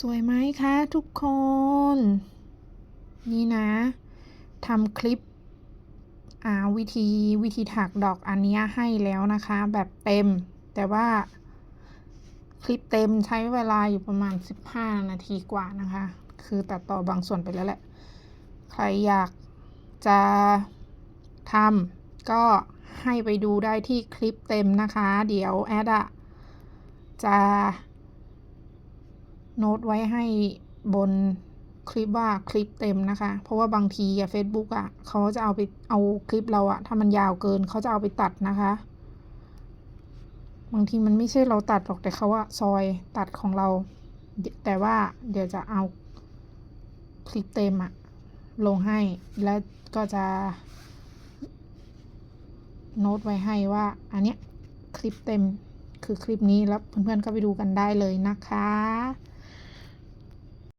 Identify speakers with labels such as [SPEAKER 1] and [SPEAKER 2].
[SPEAKER 1] สวยไหมคะทุกคน นี่นะทำคลิปอาวิธีวิธีถักดอกอันนี้ให้แล้วนะคะ แบบเต็ม แต่ว่าคลิปเต็มใช้เวลาอยู่ประมาณ 15 นาทีกว่านะคะ คือตัดต่อบางส่วนไปแล้วแหละ ใครอยากจะทำก็ให้ไปดูได้ที่คลิปเต็มนะคะ เดี๋ยวแอดอะจะ โน้ตไว้ให้บนคลิปว่าคลิปเต็มนะคะ เพราะว่าบางทีอะ Facebook อะเขาจะเอาไปเอาคลิปเราอะถ้ามันยาวเกินเขาจะเอาไปตัดนะคะ บางทีมันไม่ใช่เราตัดหรอกแต่เขาอะซอยตัดของเรา แต่ว่าเดี๋ยวจะเอาคลิปเต็มอะลงให้แล้วก็จะ โน้ตไว้ให้ว่า อันเนี้ยคลิปเต็มคือคลิปนี้แล้วเพื่อนๆก็ไปดูกันได้เลยนะคะ